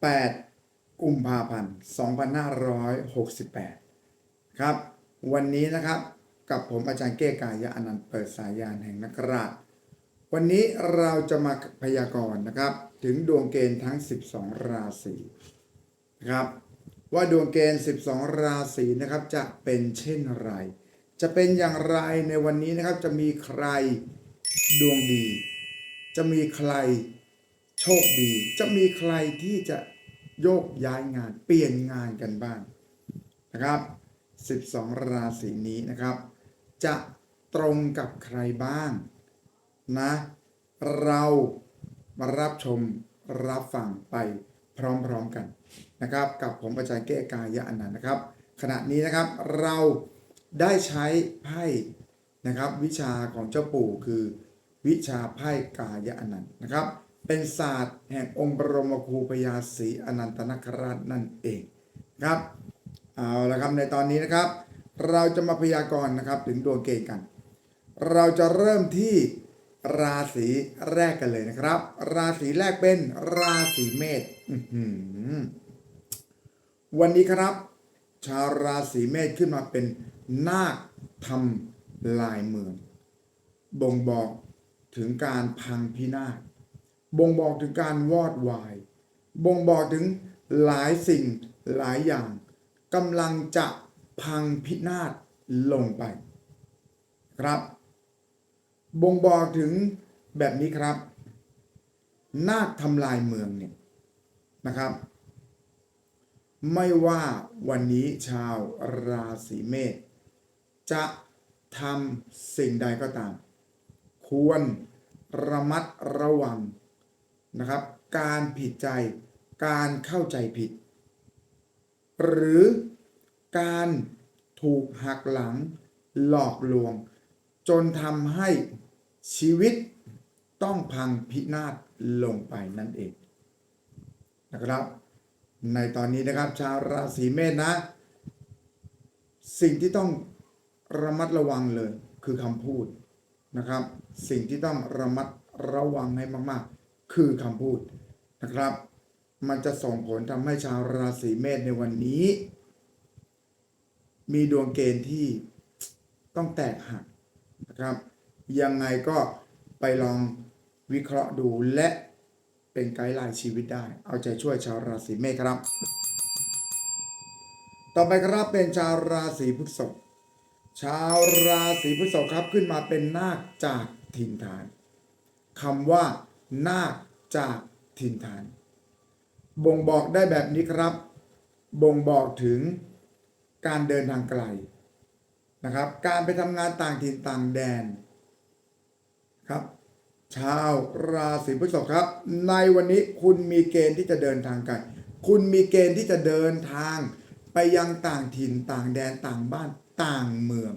8กุมภาพันธ์2568 ครับ วันนี้นะครับกับผมอาจารย์เก้กายะอนันต์เปิดสายยานแห่งนักราช วันนี้เราจะมาพยากรณ์นะครับ ถึงดวงเกณฑ์ทั้ง 12 ราศีนะครับ ว่าดวงเกณฑ์ 12 ราศีนะครับจะเป็นเช่นไร จะเป็นอย่างไรในวันนี้นะครับจะมีใครดวงดี จะมีใคร โชคดีจะมีใครที่จะโยกย้ายงานเปลี่ยนงานกันบ้างนะครับ 12 ราศีนี้นะครับ จะตรงกับใครบ้างนะ เรามารับชมรับฟังไปพร้อมๆกันนะครับ กับผมอาจารย์เก้กายะอนันต์นะครับ ขณะนี้นะครับเราได้ใช้ไพ่นะครับ วิชาของเจ้าปู่คือวิชาไพ่กายะอนันต์นะครับ เป็นศาสตร์แห่งองค์บรมครูพญาศรีอนันตนคราชนั่นเองครับเอาละครับในตอนนี้นะครับ เราจะมาพยากรณ์นะครับถึงดวงเกณฑ์กัน เราจะเริ่มที่ราศีแรกกันเลยนะครับ ราศีแรกเป็นราศีเมษวันนี้ครับ ชาวราศีเมษขึ้นมาเป็นนาคทำลายเมือง บ่งบอกถึงการพังพินาศ บ่งบอกถึงการวอดวาย บ่งบอกถึงหลายสิ่งหลายอย่างกำลังจะพังพินาศลงไป ครับ บ่งบอกถึงแบบนี้ครับ นาคทำลายเมืองเนี่ยนะครับ ไม่ว่าวันนี้ชาวราศีเมษจะทำสิ่งใดก็ตาม ควรระมัดระวัง นะครับ การผิดใจ การเข้าใจผิด หรือการถูกหักหลังหลอกลวง จนทำให้ชีวิตต้องพังพินาศลงไปนั่นเองนะครับ ในตอนนี้นะครับชาวราศีเมษนะ สิ่งที่ต้องระมัดระวังเลยคือคำพูดนะครับ สิ่งที่ต้องระมัดระวังให้มากๆ คือคำพูดนะครับ มันจะส่งผลทำให้ชาวราศีเมษในวันนี้ มีดวงเกณฑ์ที่ต้องแตกหักนะครับ ยังไงก็ไปลองวิเคราะห์ดูและเป็นไกด์ไลน์ชีวิตได้ เอาใจช่วยชาวราศีเมษครับ ต่อไปครับเป็นชาวราศีพฤษภชาวราศีพฤษภครับขึ้นมาเป็นนาคจากถิ่นฐานคำว่า นาคจากถิ่นฐาน บ่งบอกได้แบบนี้ครับ บ่งบอกถึงการเดินทางไกลนะครับ การไปทำงานต่างถิ่นต่างแดนครับชาวราศีพฤษภครับ ในวันนี้คุณมีเกณฑ์ที่จะเดินทางไกลคุณมีเกณฑ์ที่จะเดินทางไปยังต่างถิ่นต่างแดนต่างบ้านต่างเมือง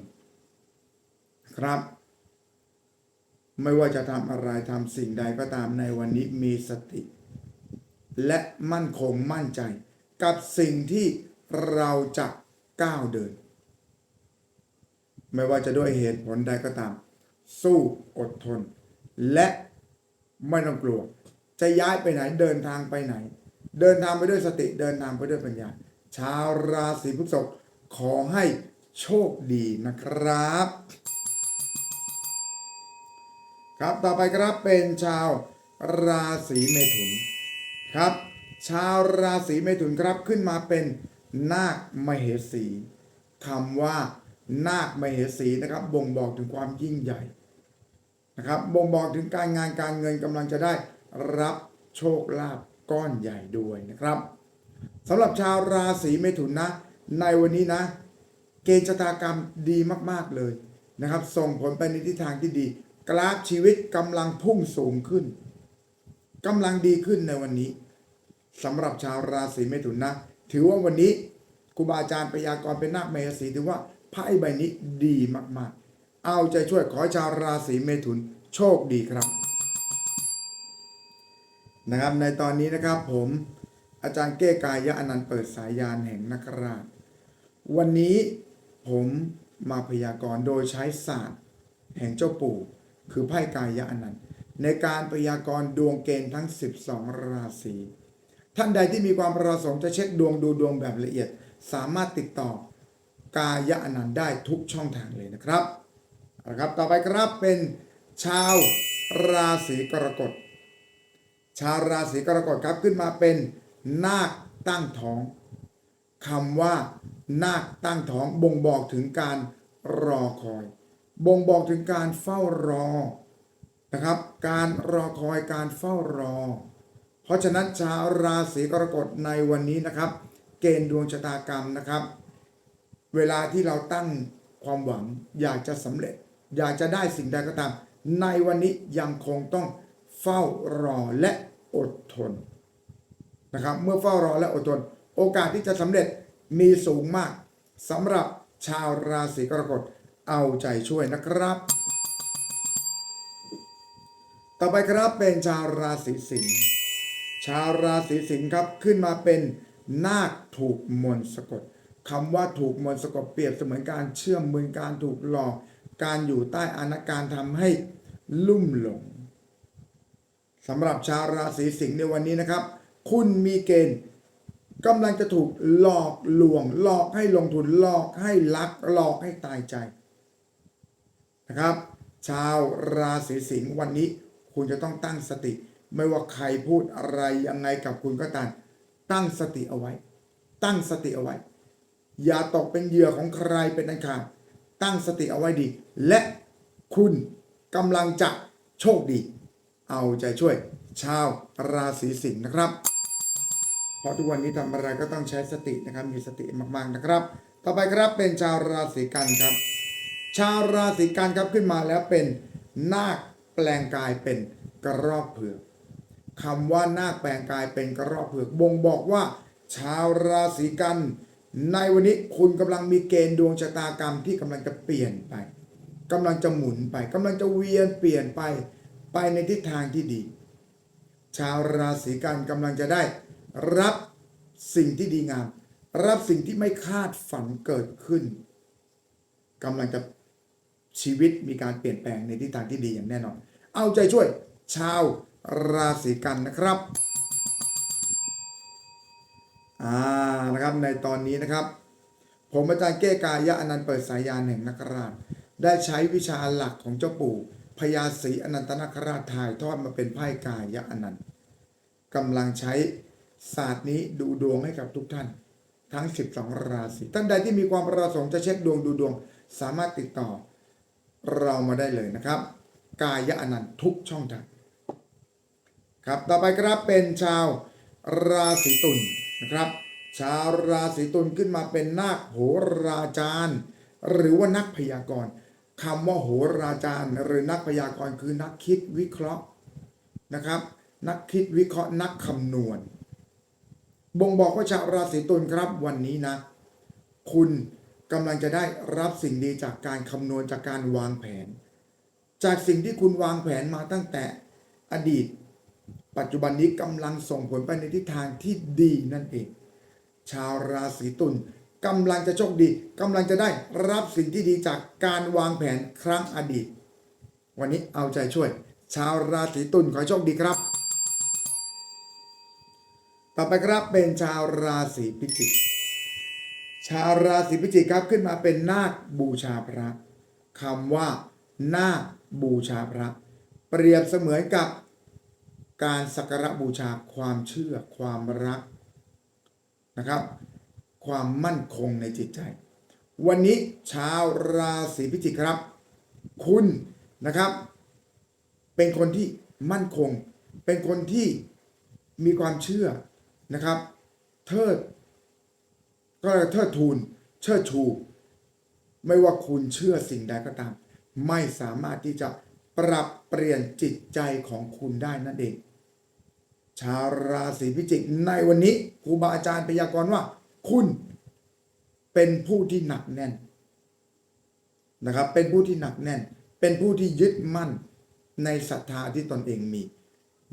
ครับ ไม่ว่าจะทำอะไรทำสิ่งใดก็ตามในวันนี้มีสติ และมั่นคงมั่นใจ กับสิ่งที่เราจะก้าวเดิน ไม่ว่าจะด้วยเหตุผลใดก็ตาม สู้อดทน และไม่ต้องกลัว จะย้ายไปไหนเดินทางไปไหน เดินทางไปด้วยสติเดินทางไปด้วยปัญญา ชาวราศีพฤษภขอให้โชคดีนะครับ ครับต่อไปครับเป็นชาวราศีเมถุนครับ ชาวราศีเมถุนครับขึ้นมาเป็นนาคมเหสีคำว่านาคมเหสีนะครับบ่งบอกถึงความยิ่งใหญ่นะครับบ่งบอกถึงการงานการเงินกำลังจะได้รับโชคลาภก้อนใหญ่ด้วยนะครับสำหรับชาวราศีเมถุนนะ ในวันนี้นะ เกณฑ์ชะตากรรมดีมากๆเลยนะครับ ส่งผลไปในทิศทางที่ดี กราฟชีวิตกำลังพุ่งสูงขึ้นกำลังดีขึ้นในวันนี้สำหรับชาวราศีเมถุนนะ ถือว่าวันนี้ครูบาอาจารย์พยากรณ์เป็นนาคเมหสีถือว่าไพ่ใบนี้ดีมากๆ เอาใจช่วยขอชาวราศีเมถุนโชคดีครับ นะครับในตอนนี้นะครับผมอาจารย์เก้กายะอนันต์เปิดสายยานแห่งนักราช วันนี้ผมมาพยากรณ์โดยใช้ศาสตร์ แห่งเจ้าปู่ คือไพ่กายะอนันต์ในการพยากรณ์ดวงเกณฑ์ทั้ง 12 ราศีท่านใดที่มีความประสงค์จะเช็คดวงดูดวงแบบละเอียด สามารถติดต่อกายะอนันต์ได้ทุกช่องทางเลยนะครับเอาละครับ ต่อไปครับเป็นชาวราศีกรกฎ ชาวราศีกรกฎครับขึ้นมาเป็นนาคตั้งท้องคำว่านาคตั้งท้องบ่งบอกถึงการรอคอย บ่งบอกถึงการเฝ้ารอนะครับ การรอคอยการเฝ้ารอ เพราะฉะนั้นชาวราศีกรกฎในวันนี้นะครับ เกณฑ์ดวงชะตากรรมนะครับ เวลาที่เราตั้งความหวังอยากจะสำเร็จ อยากจะได้สิ่งใดก็ตาม ในวันนี้ยังคงต้องเฝ้ารอและอดทนนะครับเมื่อเฝ้ารอและอดทน โอกาสที่จะสำเร็จมีสูงมากสำหรับชาวราศีกรกฎ เอาใจช่วยนะครับ ต่อไปครับเป็นชาวราศีสิงห์ชาวราศีสิงห์ครับขึ้นมาเป็นนาคถูกมนต์สะกดคำว่าถูกมนต์สะกดเปรียบเสมือนการเชื่อมมือการถูกหลอก การอยู่ใต้อานาการทำให้ลุ่มหลงสำหรับชาวราศีสิงห์ในวันนี้นะครับ คุณมีเกณฑ์กำลังจะถูกหลอกลวง หลอกให้ลงทุนหลอกให้ลักหลอกให้ตายใจ นะครับ ชาวราศีสิงห์วันนี้คุณจะต้องตั้งสติ ไม่ว่าใครพูดอะไรยังไงกับคุณก็ตามตั้งสติเอาไว้ ตั้งสติเอาไว้ อย่าตกเป็นเหยื่อของใครเป็นอันขาดตั้งสติเอาไว้ดี และคุณกำลังจะโชคดี เอาใจช่วย ชาวราศีสิงห์นะครับ เพราะทุกวันนี้ทำอะไรก็ต้องใช้สตินะครับมีสติมากๆนะครับ ต่อไปครับเป็นชาวราศีกันครับ ชาวราศีกันครับขึ้นมาแล้วเป็นนาคแปลงกายเป็นกระรอกเผือกคำว่านาคแปลงกายเป็นกระรอกเผือกบ่งบอกว่า ชาวราศีกัน ในวันนี้คุณกำลังมีเกณฑ์ดวงชะตากรรมที่กำลังจะเปลี่ยนไปกำลังจะหมุนไปกำลังจะเวียนเปลี่ยนไปไปในทิศทางที่ดี ชาวราศีกันกำลังจะได้รับสิ่งที่ดีงาม รับสิ่งที่ไม่คาดฝันเกิดขึ้นกำลังจะ ชีวิตมีการเปลี่ยนแปลงในทิศทางที่ดีอย่างแน่นอน เอาใจช่วยชาวราศีกันนะครับอ่านะครับในตอนนี้นะครับ ผมอาจารย์เก้กายะอนันต์เปิดสายยานแห่งนักราช ได้ใช้วิชาหลักของเจ้าปู่พญาศรีอนันตนาคราชถ่ายทอดมาเป็นไพ่กายะอนันต์กำลังใช้ศาสตร์นี้ดูดวงให้กับทุกท่าน ทั้ง 12 ราศีท่านใดที่มีความประสงค์จะเช็คดวงดูดวง สามารถติดต่อ เรามาได้เลยนะครับ กายะอนันต์ทุกช่องทางครับต่อไปครับเป็นชาวราศีตุลนะครับ ชาวราศีตุลขึ้นมาเป็นนาคโหราจารย์ หรือว่านักพยากรณ์คำว่าโหราจารย์ หรือนักพยากรณ์คือนักคิดวิเคราะห์นะครับ นักคิดวิเคราะห์นักคำนวณ บ่งบอกว่าชาวราศีตุลครับวันนี้นะ คุณ กำลังจะได้รับสิ่งดีจากการคำนวณจากการวางแผน จากสิ่งที่คุณวางแผนมาตั้งแต่อดีต ปัจจุบันนี้กำลังส่งผลไปในทิศทางที่ดีนั่นเอง ชาวราศีตุลกำลังจะโชคดีกำลังจะได้รับสิ่งที่ดีจากการวางแผนครั้งอดีต วันนี้เอาใจช่วย ชาวราศีตุลขอโชคดีครับ ต่อไปครับเป็นชาวราศีพิจิก ชาวราศีพิจิกครับขึ้นมาเป็นนาคบูชาพระคำว่า นาคบูชาพระ เปรียบเสมือนกับการสักการะบูชาความเชื่อความรักนะครับ ความมั่นคงในจิตใจ วันนี้ชาวราศีพิจิกครับ คุณนะครับ เป็นคนที่มั่นคง เป็นคนที่มีความเชื่อนะครับ เทิด ก็เทิดทูนเชิดชู ไม่ว่าคุณเชื่อสิ่งใดก็ตาม ไม่สามารถที่จะปรับเปลี่ยนจิตใจของคุณได้นั่นเอง ชาวราศีพิจิกในวันนี้ครูบาอาจารย์พยากรณ์ว่า คุณเป็นผู้ที่หนักแน่นนะครับ เป็นผู้ที่หนักแน่น เป็นผู้ที่ยึดมั่นในศรัทธาที่ตนเองมี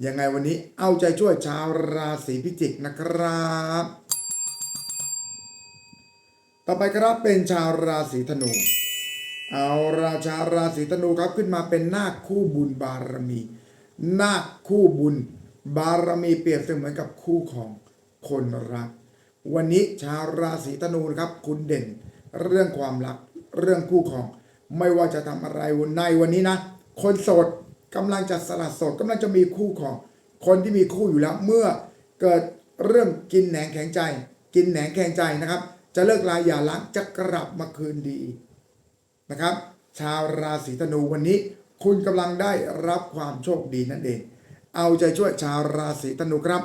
ยังไงวันนี้เอาใจช่วยชาวราศีพิจิกนะครับ ต่อไปครับเป็นชาวราศีธนู เอาราชาราศีธนูครับขึ้นมาเป็นนาคคู่บุญบารมี นาคคู่บุญ บารมีเปรียบเสมือนกับคู่ของคนรัก วันนี้ชาวราศีธนูนะครับคุณเด่น เรื่องความรัก เรื่องคู่ครอง ไม่ว่าจะทำอะไรในวันนี้นะ คนโสดกำลังจะสละโสดกำลังจะมีคู่ครอง คนที่มีคู่อยู่แล้วเมื่อเกิดเรื่องกินแหนงแข็งใจ กินแหนงแข็งใจนะครับ จะเลิกลาอย่าล้างจะกลับมาคืนดีนะครับ ชาวราศีธนูวันนี้ คุณกำลังได้รับความโชคดีนั่นเอง เอาใจช่วยชาวราศีธนูครับ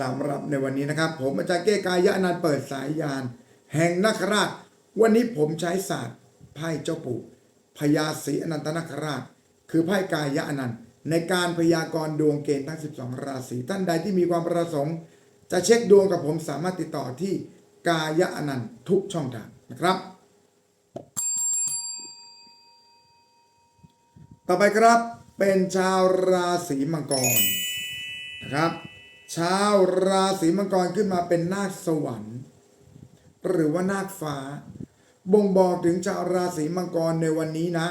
สำหรับในวันนี้นะครับ ผมอาจารย์เก้กายะนันเปิดสายยาน แห่งนาคราช วันนี้ผมใช้ศาสตร์ไพ่เจ้าปู่พญาศรีอนันตนาคราช คือไพ่กายะอนันต์ในการพยากรณ์ดวงเกณฑ์ทั้ง 12 ราศีท่านใดที่มีความประสงค์ จะเช็คดวงกับผมสามารถติดต่อที่กายะอนันต์ทุกช่องทางนะครับ ต่อไปครับเป็นชาวราศีมังกรนะครับ ชาวราศีมังกรขึ้นมาเป็นนาคสวรรค์ หรือว่านาคฟ้า บ่งบอกถึงชาวราศีมังกรในวันนี้นะ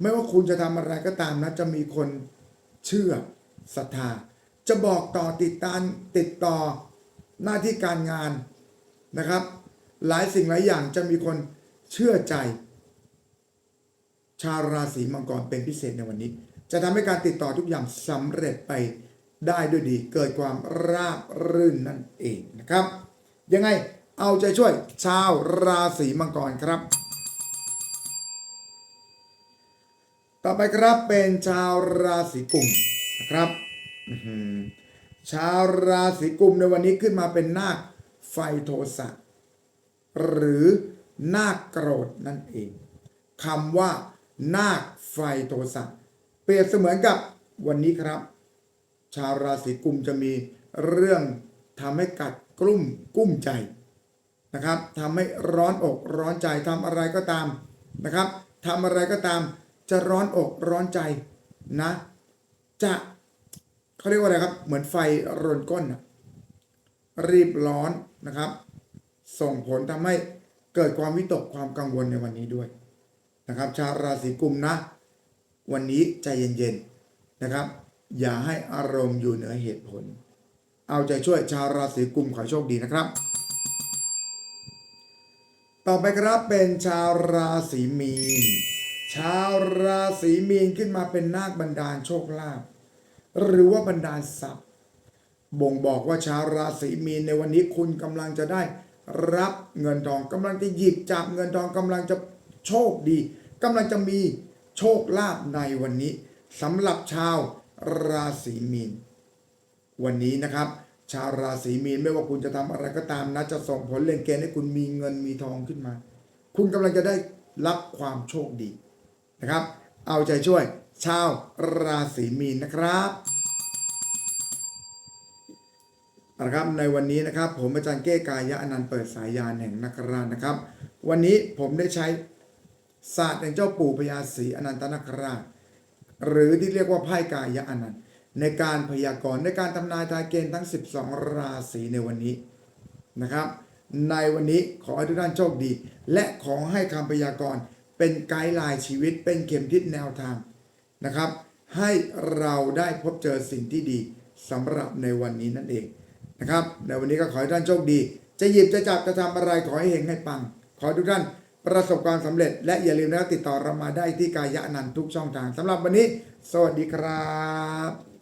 ไม่ว่าคุณจะทำอะไรก็ตามนะจะมีคนเชื่อศรัทธา จะบอกต่อติดตามติดต่อหน้าที่การงานนะครับ หลายสิ่งหลายอย่างจะมีคนเชื่อใจ ชาวราศีมังกรเป็นพิเศษในวันนี้ จะทำให้การติดต่อทุกอย่างสำเร็จไปได้ด้วยดี เกิดความราบรื่นนั่นเองนะครับ ยังไงเอาใจช่วยชาวราศีมังกรครับ ต่อไปครับเป็นชาวราศีกุมนะครับ ชาวราศีกุมในวันนี้ขึ้นมาเป็นนาคไฟโทสะหรือนาคโกรธนั่นเองคำว่า นาคไฟโทสะเปรียบเสมือนกับวันนี้ครับ ชาวราศีกุมจะมีเรื่องทำให้กัดกลุ่มกุ้มใจนะครับทำให้ร้อนอกร้อนใจทำอะไรก็ตามนะครับทำอะไรก็ตามจะร้อนอกร้อนใจนะ จะ เขาเรียกว่าอะไรครับ เหมือนไฟรนก้นนะรีบร้อนนะครับ ส่งผลทำให้เกิดความวิตกความกังวลในวันนี้ด้วยนะครับ ชาวราศีกุมนะ วันนี้ใจเย็นๆนะครับ อย่าให้อารมณ์อยู่เหนือเหตุผล เอาใจช่วยชาวราศีกุมขอโชคดีนะครับ ต่อไปครับเป็นชาวราศีมีน ชาวราศีมีนขึ้นมาเป็นนาคบันดาลโชคลาภ หรือว่าบันดาลทรัพย์บ่งบอกว่าชาวราศีมีนในวันนี้คุณกำลังจะได้รับเงินทองกำลังจะหยิบจับเงินทองกำลังจะโชคดีกำลังจะมีโชคลาภในวันนี้สำหรับชาวราศีมีน วันนี้นะครับ ชาวราศีมีนไม่ว่าคุณจะทำอะไรก็ตามนะจะส่งผลเล่นเกณฑ์ให้คุณมีเงินมีทองขึ้นมา คุณกำลังจะได้รับความโชคดีนะครับ เอาใจช่วย ชาวราศีมีนนะครับเอาละครับในวันนี้นะครับผมอาจารย์เก้กายะอนันต์เปิดสายยานแห่งนักราชนะครับ วันนี้ผมได้ใช้ศาสตร์แห่งเจ้าปู่พญาศรีอนันตนาคราช หรือที่เรียกว่าไพ่กายะอนันต์ ในการพยากรณ์ในการทำนายทายเกณฑ์ทั้ง 12 ราศีในวันนี้นะครับ ในวันนี้ขอให้ทุกท่านโชคดี และขอให้คำพยากรณ์เป็นไกด์ไลน์ชีวิตเป็นเข็มทิศแนวทาง นะครับ ให้เราได้พบเจอสิ่งที่ดีสำหรับในวันนี้นั่นเองนะครับในวันนี้ก็ขอให้ท่านโชคดี จะหยิบจะจับจะทำอะไรขอให้เฮงให้ปัง ขอทุกท่านประสบความสำเร็จ และอย่าลืมนะติดต่อเรามาได้ที่กายะนันทุกช่องทางสำหรับวันนี้ สวัสดีครับ